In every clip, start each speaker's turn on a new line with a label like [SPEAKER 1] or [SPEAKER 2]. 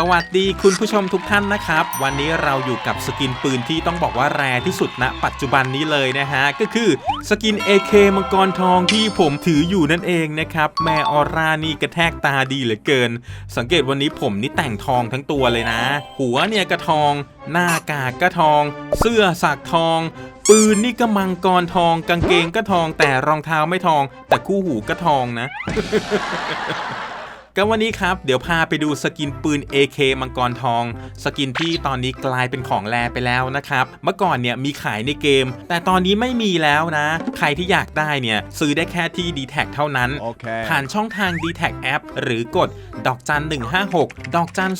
[SPEAKER 1] สวัสดีคุณผู้ชมทุกท่านนะครับ วันนี้เราอยู่กับสกินปืนที่ต้องบอกว่าแรที่สุดณปัจจุบันนี้เลยนะฮะ ก็คือสกิน AK มังกรทองที่ผมถืออยู่นั่นเองนะครับ แม่ออร่านี่กระแทกตาดีเหลือเกิน สังเกตวันนี้ผมนี่แต่งทองทั้งตัวเลยนะ หัวเนี่ยกระทอง หน้ากากก็ทอง เสื้อสักทองปืนนี่ก็มังกรทอง กางเกงก็ทอง แต่รองเท้าไม่ทอง แต่คู่หูก็ทองนะ ก็วันนี้ครับ เดี๋ยวพาไปดูสกินปืน AK มังกรทอง สกินที่ตอนนี้กลายเป็นของแลไปแล้วนะครับ เมื่อก่อนเนี่ยมีขายในเกม แต่ตอนนี้ไม่มีแล้วนะ ใครที่อยากได้เนี่ย ซื้อได้แค่ที่ d t แทเท่านั้น
[SPEAKER 2] Okay.
[SPEAKER 1] ผ่านช่องทาง d t แทแอปหรือกด ดอกจัน 156 ดอกจัน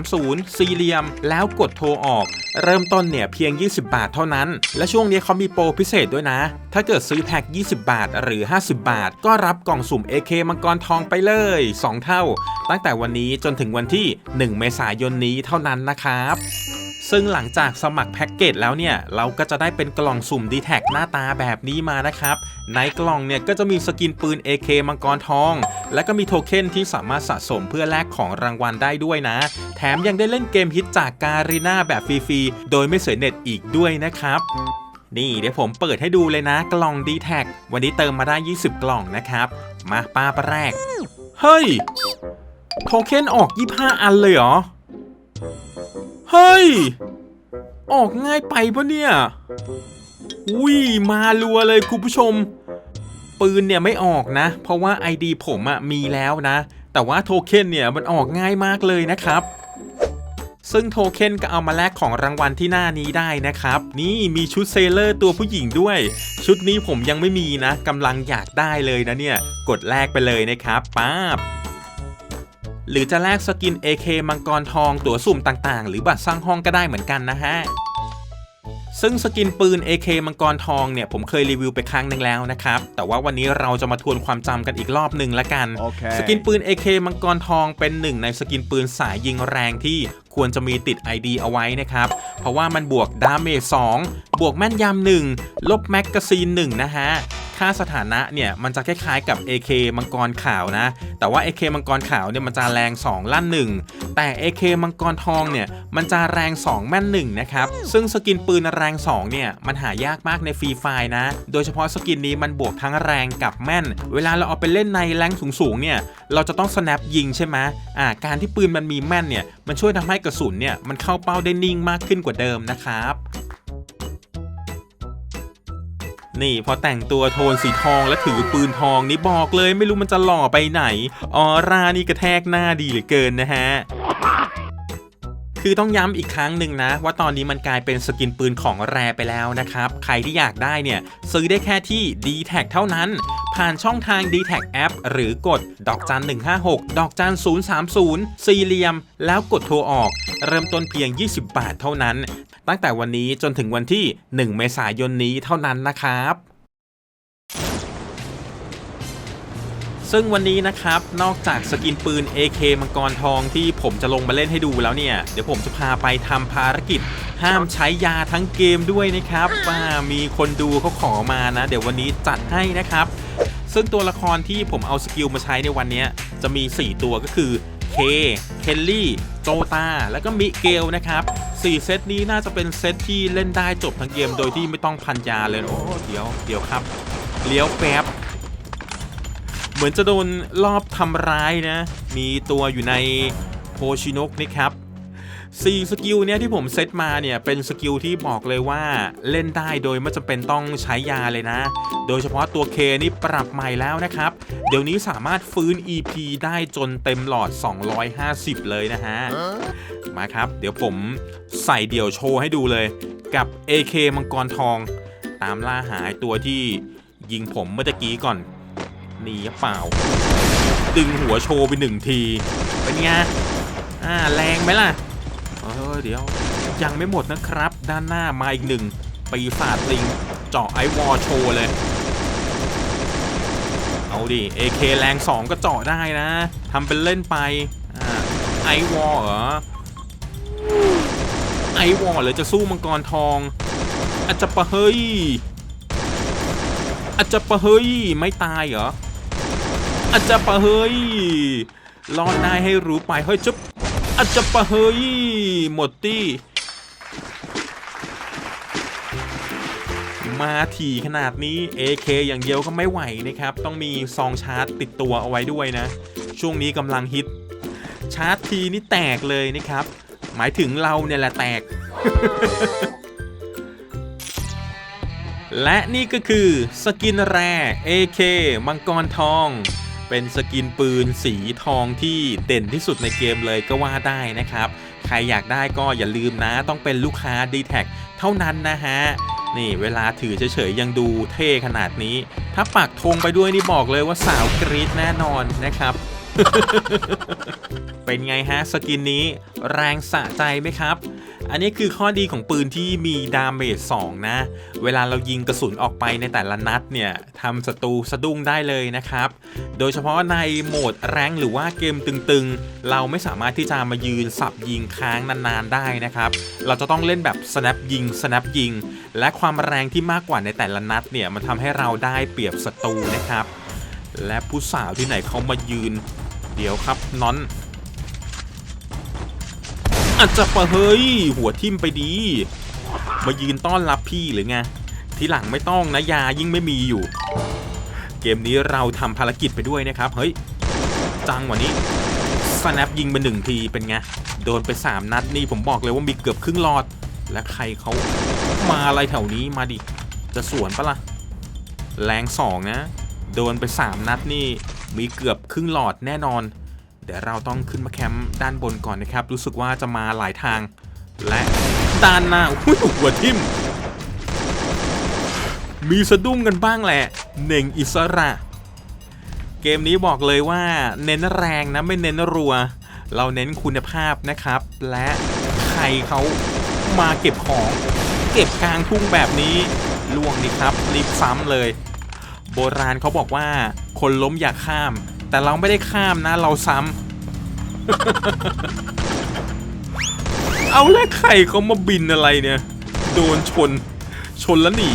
[SPEAKER 1] 030 สี่เหลี่ยม แล้วกดโทรออก เริ่มต้นเนี่ยเพียง 20 บาทเท่านั้น และช่วงนี้เขามีโปรพิเศษด้วยนะ ถ้าเกิดซื้อแพ็ค20 บาทหรือ 50 บาท ก็รับกล่องสุ่ม AK มังกรทองไปเลย 2 เท่าตั้งแต่วันนี้จนถึงวันที่ 1 เมษายนนี้เท่านั้นนะครับซึ่งหลังจากสมัครแพ็กเกจแล้วเนี่ย เราก็จะได้เป็นกล่องสุ่ม d t แทหน้าตาแบบนี้มานะครับ ในกล่องเนี่ยก็จะมีสกินปืน AK มังกรทอง และก็มีโทเค็นที่สามารถสะสมเพื่อแลกของรางวัลได้ด้วยนะ แถมยังได้เล่นเกมฮิตจากการีนาแบบฟรีๆ โดยไม่เสียเน็ตอีกด้วยนะครับนี่เดี๋ยวผมเปิดให้ดูเลยนะกล่อง d t แทวันนี้เติมมาได้ 20 กล่องนะครับ มาป้าปแรก เฮ้ย โทเค็นออก 25 อันเลยเหรอ เฮ้ย ออกง่ายไปปะเนี่ยอุ้ยมารัวเลยคุณผู้ชม ปืนเนี่ยไม่ออกนะ เพราะว่า ID ผมอะมีแล้วนะ แต่ว่าโทเค็นเนี่ยมันออกง่ายมากเลยนะครับ ซึ่งโทเค็นก็เอามาแลกของรางวัลที่หน้านี้ได้นะครับ นี่มีชุดเซเลอร์ตัวผู้หญิงด้วย ชุดนี้ผมยังไม่มีนะกำลังอยากได้เลยนะเนี่ย กดแลกไปเลยนะครับป๊าบหรือจะแลกสกิน AK มังกรทอง ตั๋วสุ่มต่างๆ หรือบัตรสร้างห้องก็ได้เหมือนกันนะฮะ ซึ่งสกินปืน AK มังกรทองเนี่ยผมเคยรีวิวไปครั้งหนึ่งแล้วนะครับ แต่ว่าวันนี้เราจะมาทวนความจำกันอีกรอบหนึ่งละกัน
[SPEAKER 2] โอเค
[SPEAKER 1] สกินปืน AK มังกรทองเป็นหนึ่งในสกินปืนสายยิงแรงที่ควรจะมีติด ID เอาไว้นะครับ เพราะว่ามันบวกดาเมจ2บวกแม่นยำ1ลบแมกกาซีน1นะฮะ ค่าสถานะเนี่ยมันจะคล้ายๆกับ AK มังกรขาวนะ แต่ว่า AK มังกรขาวเนี่ยมันจะแรง 2 ลั่น 1 แต่ AK มังกรทองเนี่ยมันจะแรง 2 แม่น1นะครับ ซึ่งสกินปืนแรง2เนี่ยมันหายากมากในฟรีไฟนะ โดยเฉพาะสกินนี้มันบวกทั้งแรงกับแม่น เวลาเราเอาไปเล่นในแรงสูงๆเนี่ยเราจะต้อง snap ยิงใช่ไหมอ่าการที่ปืนมันมีแม่นเนี่ยมันช่วยทำให้กระสุนเนี่ยมันเข้าเป้าได้นิ่งมากขึ้นกว่าเดิมนะครับ นี่พอแต่งตัวโทนสีทองและถือปืนทองนี่บอกเลยไม่รู้มันจะหล่อไปไหน ออร่านี่กระแทกหน้าดีเหลือเกินนะฮะคือต้องย้ำอีกครั้งหนึ่งนะ ว่าตอนนี้มันกลายเป็นสกินปืนของแรไปแล้วนะครับ ใครที่อยากได้เนี่ย ซื้อได้แค่ที่ d t แทเท่านั้น ผ่านช่องทาง d t แทแอป หรือกด ดอกจัน 156 ดอกจัน 030 สี่เหลี่ยม แล้วกดโทรออก เริ่มต้นเพียง 20 บาทเท่านั้น ตั้งแต่วันนี้จนถึงวันที่ 1 เมษายนนี้เท่านั้นนะครับซึ่งวันนี้นะครับ นอกจากสกินปืน AK มังกรทองที่ผมจะลงมาเล่นให้ดูแล้วเนี่ย เดี๋ยวผมจะพาไปทำภารกิจ ห้ามใช้ยาทั้งเกมด้วยนะครับว่ามีคนดูเขาขอมานะ เดี๋ยววันนี้จัดให้นะครับ ซึ่งตัวละครที่ผมเอาสกิลมาใช้ในวันนี้จะมี 4 ตัวก็คือเค เคลลี่ โจตา แล้วก็มิเกลนะครับ 4 เซตนี้น่าจะเป็นเซตที่เล่นได้จบทั้งเกมโดยที่ไม่ต้องพันยาเลย โอ้เดี๋ยวเดี๋ยวครับ เลี้ยวแป๊บ เหมือนจะโดนรอบทำร้ายนะ มีตัวอยู่ในโพชินกนะครับ 4สกิลเนี่ยที่ผมเซตมาเนี่ยเป็นสกิลที่บอกเลยว่าเล่นได้โดยไม่จำเป็นต้องใช้ยาเลยนะ โดยเฉพาะตัวเคนี่ปรับใหม่แล้วนะครับ เดี๋ยวนี้สามารถฟื้น EP ได้จนเต็มหลอด 250 เลยนะฮะ มาครับ เดี๋ยวผมใส่เดี่ยวโชว์ให้ดูเลย กับ AK มังกรทอง ตามล่าหาไอ้ตัวที่ยิงผมเมื่อกี้ก่อน นี่เปล่า ดึงหัวโชว์ไปหนึ่งที เป็นไงอ่าแรงไหมล่ะ อเดี๋ยว ยังไม่หมดนะครับ ด้านหน้ามาอีกหนึ่งปีศาจลิง เจาะไอวอลโชว์เลย เอาดิ AK แรง 2 ก็เจาะได้นะทำเป็นเล่นไปอไอวอลเหรอไอวอลเลยจะสู้มังกรทองอาจจะปะเฮ้ยอาจจะปะเฮ้ยไม่ตายเหรออาจจะปะเฮ้ยรอดได้ให้รู้ไปเฮ้ยจุ๊บ อาจจะปะเฮ้ยหมดตี้ มาถี่ขนาดนี้ AK อย่างเดียวก็ไม่ไหวนะครับ ต้องมีซองชาร์จติดตัวเอาไว้ด้วยนะ ช่วงนี้กำลังฮิต ชาร์จทีนี่แตกเลยนะครับ หมายถึงเราเนี่ยแหละแตก และนี่ก็คือสกินแร่ AK มังกรทอง เป็นสกินปืนสีทองที่เด่นที่สุดในเกมเลยก็ว่าได้นะครับ ใครอยากได้ก็อย่าลืมนะ ต้องเป็นลูกค้า d t แทเท่านั้นนะฮะ นี่เวลาถือเฉยๆยังดูเท่ขนาดนี้ ถ้าปักธงไปด้วยนี่บอกเลยว่าสาวกรี๊ดแน่นอนนะครับ เป็นไงฮะสกินนี้แรงสะใจไหมครับ อันนี้คือข้อดีของปืนที่มีดาเมจ2นะ เวลาเรายิงกระสุนออกไปในแต่ละนัดเนี่ยทำศัตรูสะดุ้งได้เลยนะครับ โดยเฉพาะในโหมดแรงหรือว่าเกมตึงๆ เราไม่สามารถที่จะมายืนสับยิงค้างนานๆได้นะครับ เราจะต้องเล่นแบบ snap ยิง snap ยิง และความแรงที่มากกว่าในแต่ละนัดเนี่ยมันทำให้เราได้เปรียบศัตรูนะครับ และผู้สาวที่ไหนเขามายืน เดี๋ยวครับนอนอาจจะปะเฮ้ย หัวทิ่มไปดี มายืนต้อนรับพี่หรือไง ทีหลังไม่ต้องนะยายิ่งไม่มีอยู่ เกมนี้เราทำภารกิจไปด้วยนะครับ เฮ้ย จังว่านี้สแนปยิงไปหนึ่งทีเป็นไง โดนไป 3 นัดนี่ผมบอกเลยว่ามีเกือบครึ่งหลอด และใครเขามาอะไรแถวนี้มาดิ จะสวนปะล่ะ แรงสองนะ โดนไป 3 นัดนี่ มีเกือบครึ่งหลอดแน่นอน เดี๋ยวเราต้องขึ้นมาแคมป์ด้านบนก่อนนะครับ รู้สึกว่าจะมาหลายทาง และด้านหน้าอุ้ยหัวทิ่ม มีสะดุ้งกันบ้างแหละเน่งอิสระ เกมนี้บอกเลยว่าเน้นแรงนะไม่เน้นรัว เราเน้นคุณภาพนะครับ และใครเขามาเก็บของ เก็บกลางทุ่งแบบนี้ล่วงนี่ครับรีบซ้ำเลย โบราณเขาบอกว่าคนล้มอย่าข้าม แต่เราไม่ได้ข้ามนะเราซ้ำ เอาแล้วใครเขามาบินอะไรเนี่ย โดนชน ชนแล้วหนี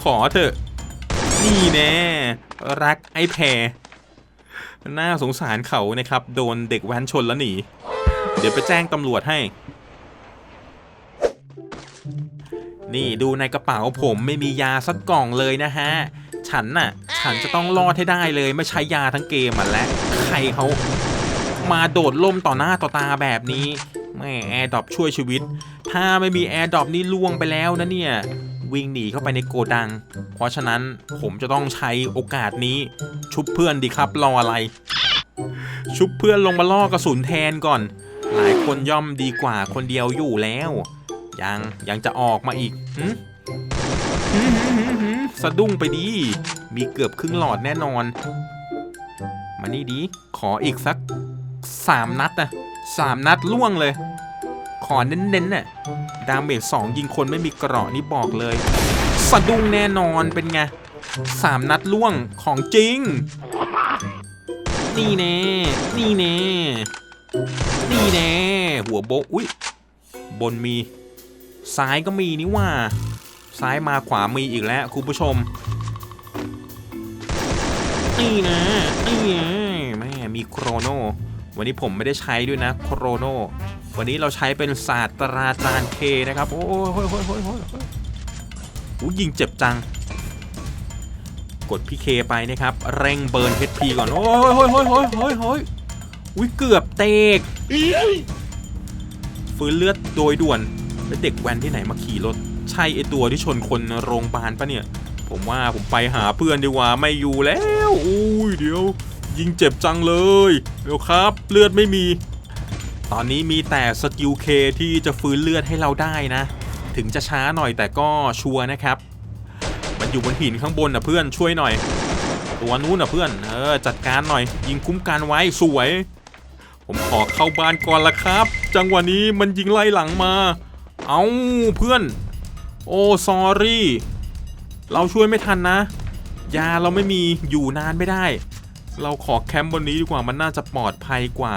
[SPEAKER 1] ขอเถอะ นี่แน่รักไอ้แพรน่าสงสารเขานะครับ โดนเด็กแว้นชนแล้วหนี เดี๋ยวไปแจ้งตำรวจให้ นี่ดูในกระเป๋าผมไม่มียาสักกล่องเลยนะฮะ ฉันน่ะ ฉันจะต้องรอดให้ได้เลยไม่ใช้ยาทั้งเกมอะและใครเขามาโดดล่มต่อหน้าต่อตาแบบนี้แม่แอร์ดรอปช่วยชีวิต ถ้าไม่มีแอร์ดรอปนี่ล่วงไปแล้วนะเนี่ย วิ่งหนีเข้าไปในโกดัง เพราะฉะนั้นผมจะต้องใช้โอกาสนี้ ชุบเพื่อนดีครับรออะไร ชุบเพื่อนลงมาล่อกระสุนแทนก่อน หลายคนย่อมดีกว่าคนเดียวอยู่แล้ว ยังยังจะออกมาอีกหึหึหึหึหึ สะดุ้งไปดี มีเกือบครึ่งหลอดแน่นอน มานี่ดี ขออีกสักสามนัดนะสามนัดล่วงเลย ขอเน้นๆน่ะ ดาเมจสองยิงคนไม่มีเกราะนี่บอกเลย สะดุ้งแน่นอนเป็นไงสามนัดล่วงของจริง นี่แน่ นี่แน่ นี่แน่ หัวโบอุ้ย บนมี ซ้ายก็มีนี่ว่า ซ้ายมาขวามีอีกแล้วคุณผู้ชมนี่นะนี่นะแม่มีโครโนวันนี้ผมไม่ได้ใช้ด้วยนะโครโนวันนี้เราใช้เป็นศาสตราจารย์เคนะครับ โอ้ยโอ้ยโอ้ยโอ้ยโอ้ยโอ้ยอู้ยิงเจ็บจัง กดพี่เคไปนะครับ เร่งเบิร์น HP ก่อน โอ้ยโอ้ยโอ้ยโอ้ยโอ้ยโอ้ยอุ้ยเกือบเตกฟื้นเลือดโดยด่วนแล้วเด็กแว้นที่ไหนมาขี่รถ ใช่ไอตัวที่ชนคนโรงพยาบาลปะเนี่ย ผมว่าผมไปหาเพื่อนดีกว่าไม่อยู่แล้วอุ้ยเดี๋ยว ยิงเจ็บจังเลยเดี๋ยวครับ เลือดไม่มี ตอนนี้มีแต่สกิลเคที่จะฟื้นเลือดให้เราได้นะ ถึงจะช้าหน่อยแต่ก็ชัวร์นะครับ มันอยู่บนหินข้างบนนะเพื่อนช่วยหน่อย ตัวนู้นนะเพื่อนเออจัดการหน่อย ยิงคุ้มกันไว้สวย ผมขอเข้าบ้านก่อนละครับ จังหวะนี้มันยิงไล่หลังมา เอาเพื่อน โอ้ซอรี่ เราช่วยไม่ทันนะ ยาเราไม่มีอยู่นานไม่ได้ เราขอแคมป์บนนี้ดีกว่ามันน่าจะปลอดภัยกว่า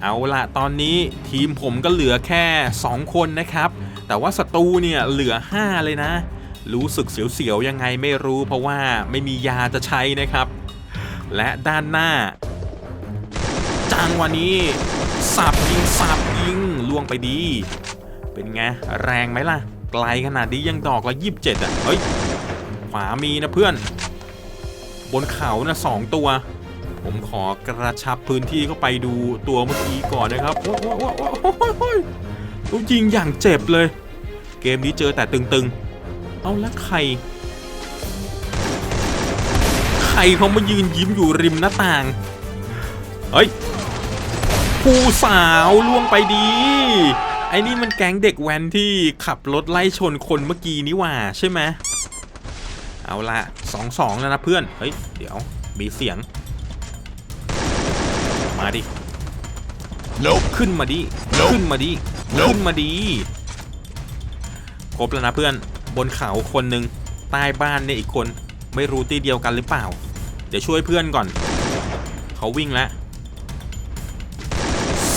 [SPEAKER 1] เอาละตอนนี้ทีมผมก็เหลือแค่ 2 คนนะครับ แต่ว่าศัตรูเนี่ยเหลือ 5 เลยนะ รู้สึกเสียวๆยังไงไม่รู้เพราะว่าไม่มียาจะใช้นะครับ และด้านหน้าจังวันนี้สับยิงสับยิงล่วงไปดี เป็นไง แรงไหมล่ะ ไกลขนาดนี้ยังดอกละยี่สิบเจ็ดอะ เฮ้ย ขวามีนะเพื่อน บนเขานะสองตัว ผมขอกระชับพื้นที่เข้าไปดูตัวเมื่อกี้ก่อนนะครับ โอ้โหโอ้โหโอ้โหโอ้โหโอ้ยิงอย่างเจ็บเลย เกมนี้เจอแต่ตึงๆ เอาแล้วใคร ใครเขามายืนยิ้มอยู่ริมหน้าต่าง เฮ้ย ผู้สาวล่วงไปดี ไอ้นี่มันแก๊งเด็กแว้นที่ขับรถไล่ชนคนเมื่อกี้นี่หว่าใช่ไหมเอาละสองสองแล้วนะเพื่อน เฮ้ย เดี๋ยว มีเสียง มาดิ
[SPEAKER 2] Nope.
[SPEAKER 1] ขึ้นมาดิ
[SPEAKER 2] Nope
[SPEAKER 1] ขึ้นมาดิ
[SPEAKER 2] Nope
[SPEAKER 1] ขึ้นมาดิครบแล้วนะเพื่อน บนเขาคนหนึ่งใต้บ้านเนี่ยอีกคน ไม่รู้ตีเดียวกันหรือเปล่า เดี๋ยวช่วยเพื่อนก่อน เขาวิ่งแล้ว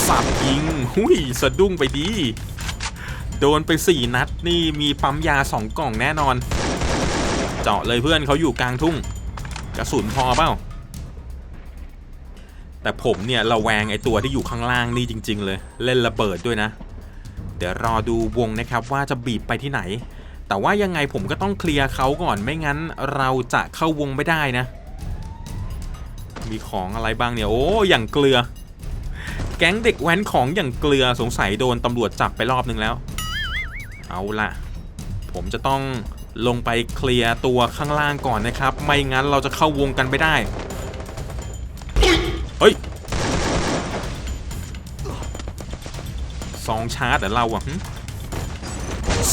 [SPEAKER 1] สับยิง หุยสะดุ้งไปดี โดนไปสี่นัดนี่มีปั๊มยาสองกล่องแน่นอน เจาะเลยเพื่อนเขาอยู่กลางทุ่ง กระสุนพอเปล่า แต่ผมเนี่ยระแวงไอตัวที่อยู่ข้างล่างนี่จริง ๆ เลย เล่นระเบิดด้วยนะ เดี๋ยวรอดูวงนะครับว่าจะบีบไปที่ไหน แต่ว่ายังไงผมก็ต้องเคลียร์เขาก่อนไม่งั้น เราจะเข้าวงไม่ได้นะ มีของอะไรบ้างเนี่ย โอ้อย่างเกลือ แก๊งเด็กแว้นของอย่างเกลือสงสัยโดนตำรวจจับไปรอบนึงแล้ว เอาละผมจะต้องลงไปเคลียร์ตัวข้างล่างก่อนนะครับ ไม่งั้นเราจะเข้าวงกันไม่ได้ เฮ้ยซองชาร์จเหรอเราอะ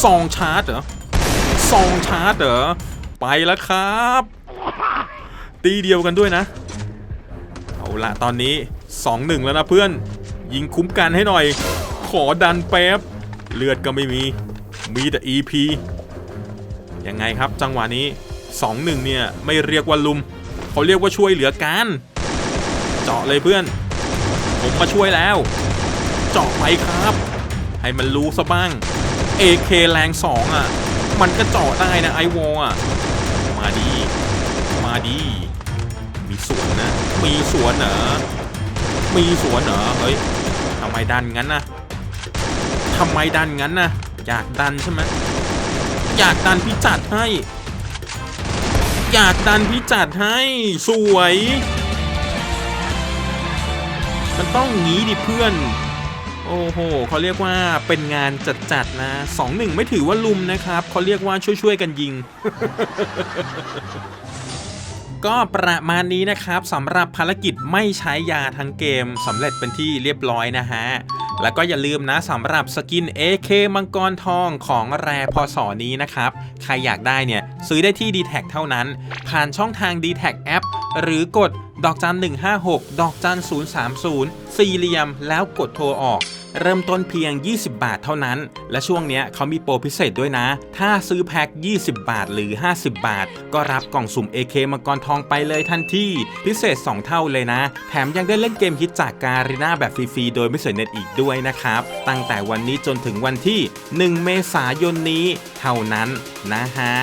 [SPEAKER 1] ซองชาร์จเหรอซองชาร์จเหรอ ไปแล้วครับ ตีเดียวกันด้วยนะ เอาละตอนนี้ 2-1 แล้วนะเพื่อน ยิงคุ้มกันให้หน่อย ขอดันแป๊บ เลือดก็ไม่มี มีแต่ EP ยังไงครับจังหวะนี้ 2-1 เนี่ย ไม่เรียกว่าลุม เขาเรียกว่าช่วยเหลือกัน เจาะเลยเพื่อน ผมมาช่วยแล้ว เจาะไปครับ ให้มันรู้ซะบ้าง AK แรงสองอะ มันก็เจาะได้นะไอวออะ มาดี มาดี มีสวนนะ มีสวนเหรอ มีสวนเหรอ เฮ้ยทำไมดันงั้นนะทำไมดันงั้นนะอยากดันใช่ไหมอยากดันพี่จัดให้ อยากดันพี่จัดให้สวย มันต้องงี้ดิเพื่อน โอ้โหเขาเรียกว่าเป็นงานจัดๆนะสองหนึ่งไม่ถือว่าลุมนะครับเขาเรียกว่าช่วยๆกันยิง ก็ประมาณนี้นะครับสำหรับภารกิจไม่ใช้ยาทั้งเกมสำเร็จเป็นที่เรียบร้อยนะฮะ แล้วก็อย่าลืมนะสำหรับสกิน AK มังกรทองของแรพอสอนี้นะครับ ใครอยากได้เนี่ย ซื้อได้ที่ d t แทเท่านั้น ผ่านช่องทาง d t แทแอปหรือกดดอกจัน156 ดอกจัน030 สี่เหลี่ยม แล้วกดโทรออก เริ่มต้นเพียง 20 บาทเท่านั้น และช่วงนี้เขามีโปรพิเศษด้วยนะ ถ้าซื้อแพ็ค 20 บาทหรือ 50 บาท ก็รับกล่องสุ่ม AK มังกรทองไปเลยทันทีพิเศษ 2 เท่าเลยนะ แถมยังได้เล่นเกมฮิตจากการีนาแบบฟรีๆ โดยไม่เสียเน็ตอีกด้วยนะครับ ตั้งแต่วันนี้จนถึงวันที่ 1 เมษายนนี้เท่านั้นนะฮะ